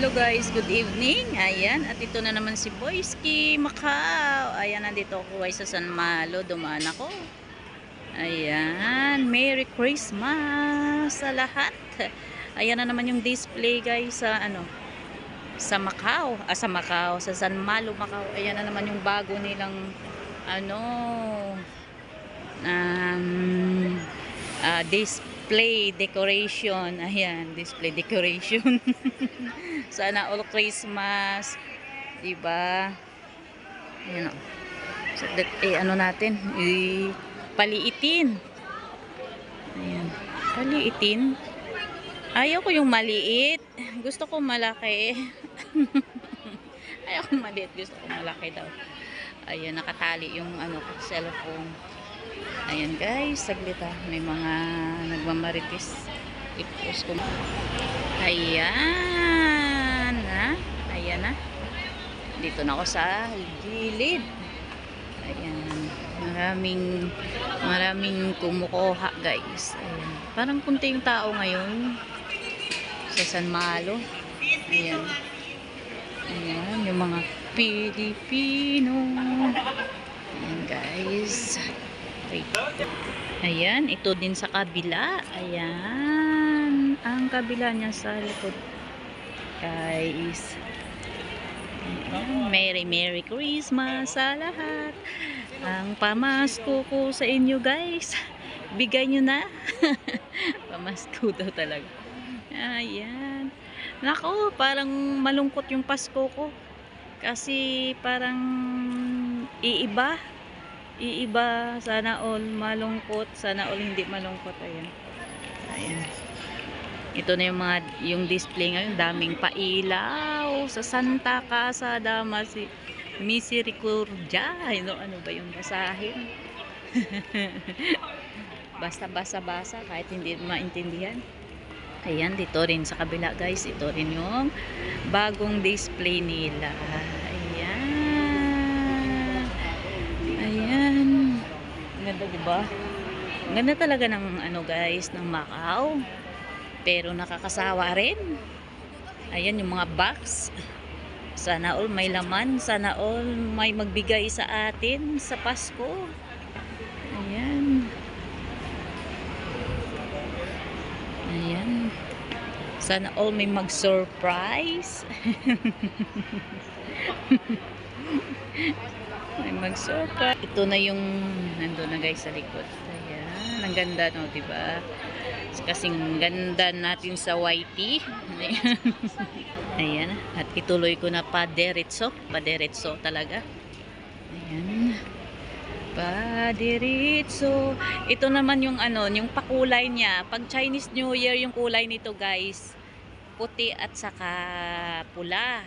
Hello guys. Good evening. Ayan, at ito na naman si Boyski Macau. Ayan, nandito ako guys sa San Malo. Dumaan ako. Ayan, Merry Christmas sa lahat. Ayan na naman yung display guys sa ano sa Macau. Ah, sa Macau, sa San Malo, Macau. Ayan na naman yung bago nilang ano um, ah, display decoration. Ayan, display decoration. Sana all Christmas. Diba? Ayan o. So, that, eh, ano natin? Eh, paliitin. Ayan. Paliitin. Ayaw ko yung maliit. Gusto ko malaki. Ayaw ko maliit. Gusto ko malaki daw. Ayan, nakatali yung ano, cellphone. Ayan guys, saglit ah. May mga nagmamaritis. I-post ko. Ayan na. Ayan na. Dito na ako sa gilid. Ayan. Maraming maraming kumukuha guys. Ayan. Parang kunti yung tao ngayon sa San Malo. Ayan. Ayan, yung mga Pilipino. Ayan guys. Wait. Ayan, ito din sa kabila. Ayan. Ang kabila niya sa likod. Guys. Ayan. Merry Merry Christmas sa lahat. Ang pamasko ko sa inyo guys. Bigay nyo na. pamasko daw talaga. Ayan. Nako, parang malungkot yung Pasko ko. Kasi parang iiba. Iiba. Sana all malungkot. Sana all hindi malungkot. Ayan. Ayan. Ito na yung mga yung display ngayon. Daming pailaw sa Santa Casa Damasi Misericordia. Ano, ano ba yung basahin? Basta basa-basa kahit hindi maintindihan. Ayan, dito rin sa kabila guys. Ito rin yung bagong display nila. Ayan. Ayan. Ganda diba? Ang Ganda talaga ng ano guys, ng Macau. Pero nakakasawa rin. Ayan yung mga box. Sana all may laman. Sana all may magbigay sa atin sa Pasko. Ayan. Ayan. Sana all may mag-surprise. may mag-surprise. Ito na yung nandun na guys sa likod. Ayan. Ang ganda no, di ba? Kasing ganda natin sa YT. Ayan. Ayan. At ituloy ko na pa derecho. Pa derecho talaga. Ayan. Padiritso. Ito naman yung ano, yung pakulay niya. Pag Chinese New Year yung kulay nito, guys. Puti at saka pula.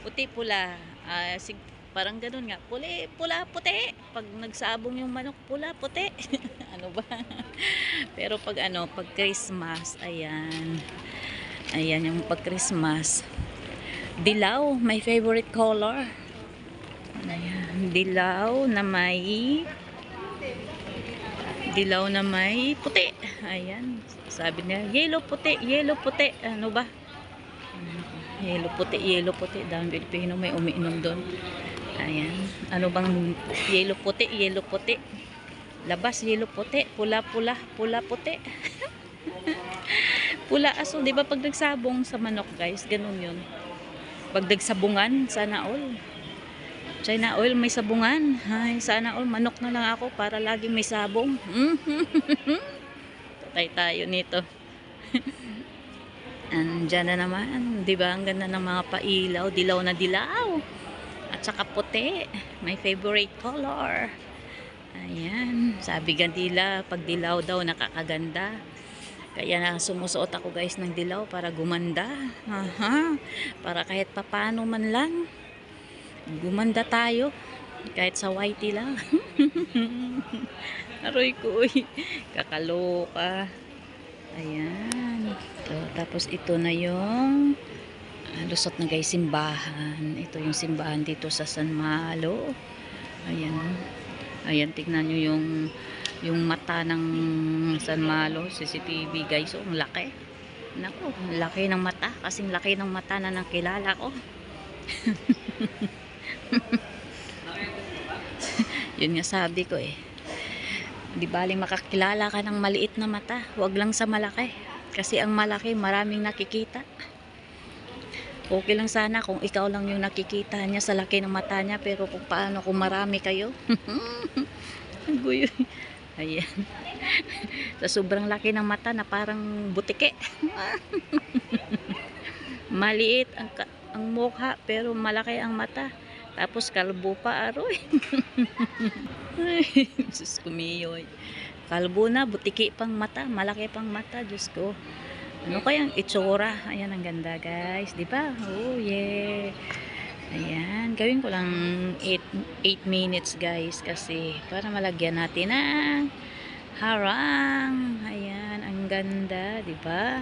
Puti pula. Ah, sig parang ganun nga. Puli, pula, puti. Pag nagsabong yung manok, pula, puti. ano ba? Pero pag ano, pag Christmas, ayan. Ayan yung pag Christmas. Dilaw, my favorite color. Ayan, dilaw na may dilaw na may puti. Ayan, sabi niya, yellow puti, yellow puti. Ano ba? Yellow puti, yellow puti. Dahil Pilipino may umiinom doon. Ayan. Ano bang yellow puti, yellow puti? Labas, yellow puti. Pula, pula, pula puti. pula aso, di ba pag nagsabong sa manok guys, ganun yun. Pag nagsabungan, sana all. China oil may sabungan. Ay, sana all manok na lang ako para laging may sabong. Tatay tayo nito. Andiyan na naman. Di ba? Ang ganda ng mga pailaw. Dilaw na dilaw. At saka puti. My favorite color. Ayan. Sabi gandila, pag dilaw daw nakakaganda. Kaya sumusuot ako guys ng dilaw para gumanda. Aha. Para kahit papano man lang gumanda tayo kahit sa whitey lang aroy ko uy kakaloka ayan so, tapos ito na yung lusot na guys simbahan ito yung simbahan dito sa San Malo ayan ayan tignan nyo yung yung mata ng San Malo CCTV guys oh, ang laki Naku, laki ng mata. Kasing laki ng mata na nakilala ko. Yun nga sabi ko eh. Di baling makakilala ka ng maliit na mata. Huwag lang sa malaki. Kasi ang malaki, maraming nakikita. Okay lang sana kung ikaw lang yung nakikita niya sa laki ng mata niya. Pero kung paano kung marami kayo. Ang. Ayan. sa sobrang laki ng mata na parang butike. Maliit ang, ang mukha pero malaki ang mata. Tapos kalbo pa aroy. Ay, Diyos ko miyoy. Kalbo na, butiki pang mata, malaki pang mata, Diyos ko. Ano kayang itsura? Ayan, ang ganda guys. Di ba? Oh, yeah. Ayan, gawin ko lang 8, 8 minutes guys kasi para malagyan natin ng harang. Ayan, ang ganda, di ba?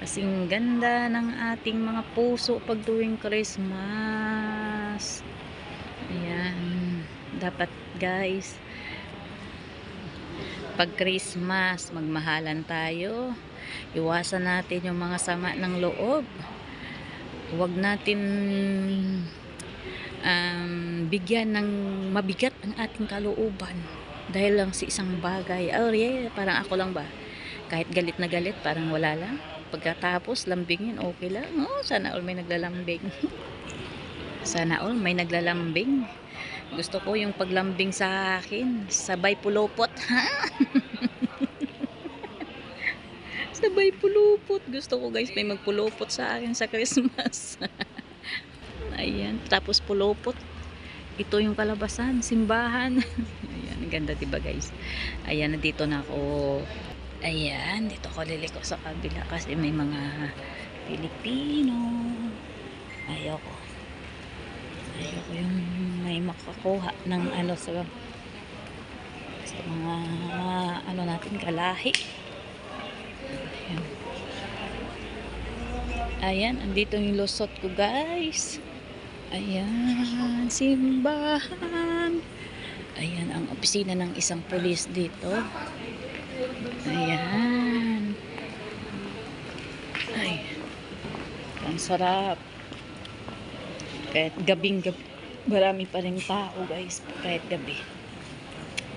Kasing ganda ng ating mga puso pag tuwing Christmas. Ayan, dapat guys, pag Christmas, magmahalan tayo. Iwasan natin yung mga sama ng loob. Huwag natin um, bigyan ng mabigat ang ating kalooban dahil lang sa isang bagay. Oh yeah, parang ako lang ba? Kahit galit na galit, parang wala lang. Pagkatapos, lambingin, okay lang. Oh, sana all may naglalambing. sana all may naglalambing. Gusto ko yung paglambing sa akin, sabay pulupot. sabay pulupot. Gusto ko guys, may magpulupot sa akin sa Christmas. Ayan, tapos pulupot. Ito yung kalabasan, simbahan. Ayan, ganda diba guys? Ayan, nandito na ako. Ayan, dito ako liliko sa kabila kasi may mga Pilipino. Ayoko. Ayoko yung may makakuha ng ano sa sa mga ano natin kalahi. Ayan. Andito yung lusot ko guys. Ayan, simbahan. Ayan, ang opisina ng isang pulis dito. Ayan. Ay, ang sarap. Kahit gabing gabi, marami pa rin tao guys, kahit gabi.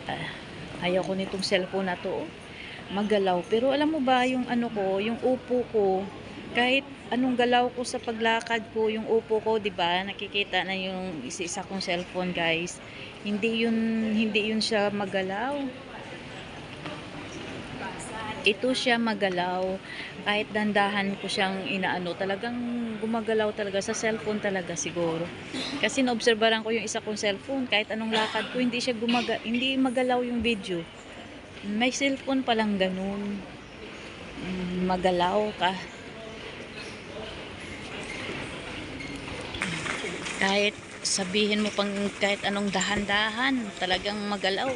Ah, ayaw ko nitong cellphone na to. oh. Magalaw. Pero alam mo ba, yung ano ko, yung upo ko, kahit anong galaw ko sa paglakad ko, yung upo ko, 'di ba? Nakikita na yung isa-isa kong cellphone, guys. Hindi yun hindi yun siya magalaw. Ito siya magalaw. Kahit dandahan ko siyang inaano, talagang gumagalaw talaga sa cellphone talaga siguro. Kasi naobserbaran ko yung isa kong cellphone, kahit anong lakad ko, hindi siya gumaga, hindi magalaw yung video. May cellphone palang ganun. Magalaw ka. kahit sabihin mo pang kahit anong dahan-dahan talagang magalaw.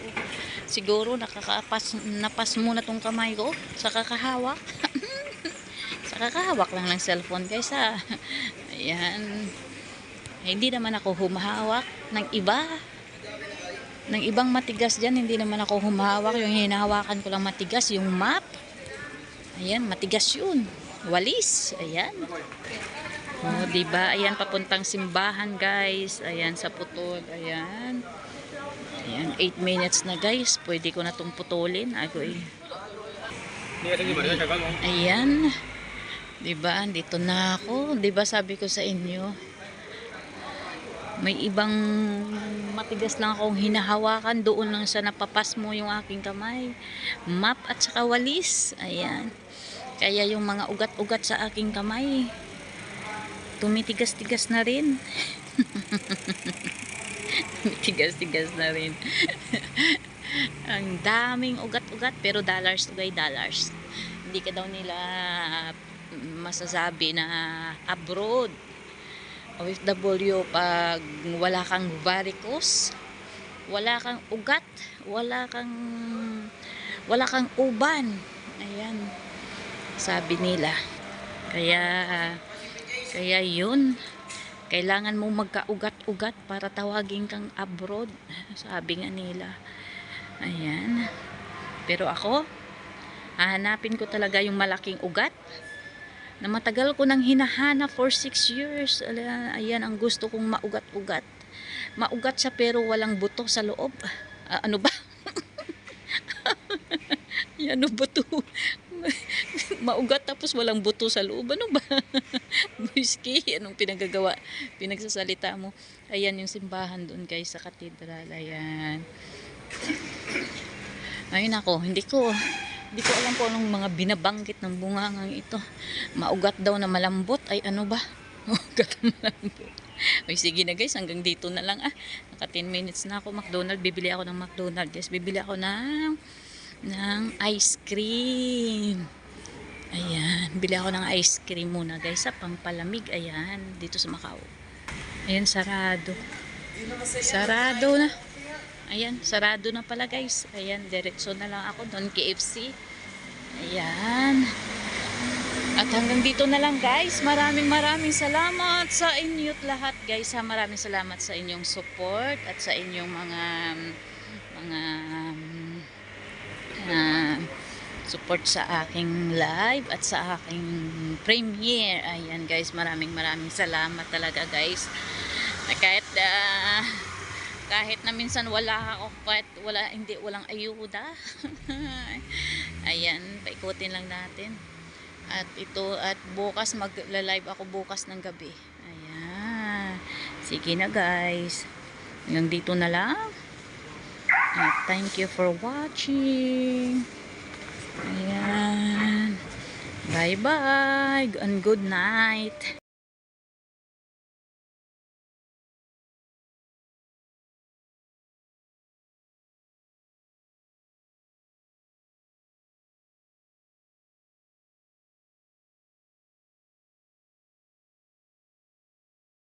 Siguro nakakapas napas mo na tong kamay ko sa kakahawak sa kakahawak lang ng cellphone guys ha? Ayan. Hindi naman ako humahawak ng iba ng ibang matigas dyan hindi naman ako humahawak yung hinahawakan ko lang matigas yung map ayan matigas yun walis ayan Oh, 'di ba? Ayan papuntang simbahan, guys. Ayan sa putol. Ayan. Ayan, 8 minutes na, guys. Pwede ko na tong putulin. Agoy. Ayan. 'Di ba? Dito na ako. 'Di ba sabi ko sa inyo? May ibang matigas lang akong hinahawakan. Doon lang sa napapas mo yung aking kamay. Map at saka walis. Ayan. Kaya yung mga ugat-ugat sa aking kamay, tumitigas-tigas na rin. tumitigas-tigas na rin. Ang daming ugat-ugat pero dollars guy dollars. Hindi ka daw nila masasabi na abroad OFW pag wala kang varicose, wala kang ugat, wala kang wala kang uban. Ayan. Sabi nila. Kaya kaya yun, kailangan mo magkaugat-ugat para tawagin kang abroad. Sabi nga nila. Ayan. Pero ako, hahanapin ko talaga yung malaking ugat na matagal ko nang hinahanap for 6 years. Ayan ang gusto kong maugat-ugat. Maugat siya pero walang buto sa loob. Ah, ano ba? Yan, ano buto? Maugat tapos walang buto sa loob. Ano ba? Whiskey, anong pinagagawa? Pinagsasalita mo. Ayan yung simbahan doon guys sa katedral. Ayan. Ayun ako, hindi ko hindi ko alam kung anong mga binabanggit ng bungangang ito. Maugat daw na malambot. Ay ano ba? Maugat na malambot. Ay sige na guys, hanggang dito na lang ah. Naka 10 minutes na ako McDonald. Bibili ako ng McDonald guys. Bibili ako ng ng ice cream. Ayan, bili ako ng ice cream muna guys sa pampalamig. Ayan, dito sa Macau. Ayan, sarado. Sarado na. Ayan, sarado na pala guys. Ayan, diretso na lang ako doon KFC. Ayan. At hanggang dito na lang guys. Maraming maraming salamat sa inyo't lahat guys. Maraming salamat sa inyong support at sa inyong mga mga um, support sa aking live at sa aking premiere. Ayan guys, maraming maraming salamat talaga guys. Kahit ah, kahit na minsan wala ako kahit wala hindi walang ayuda. Ayan paikutin lang natin. At ito at bukas magla-live ako bukas ng gabi. Ayan. Sige na guys. Hanggang dito na lang. At thank you for watching. Ayan. Bye bye and good night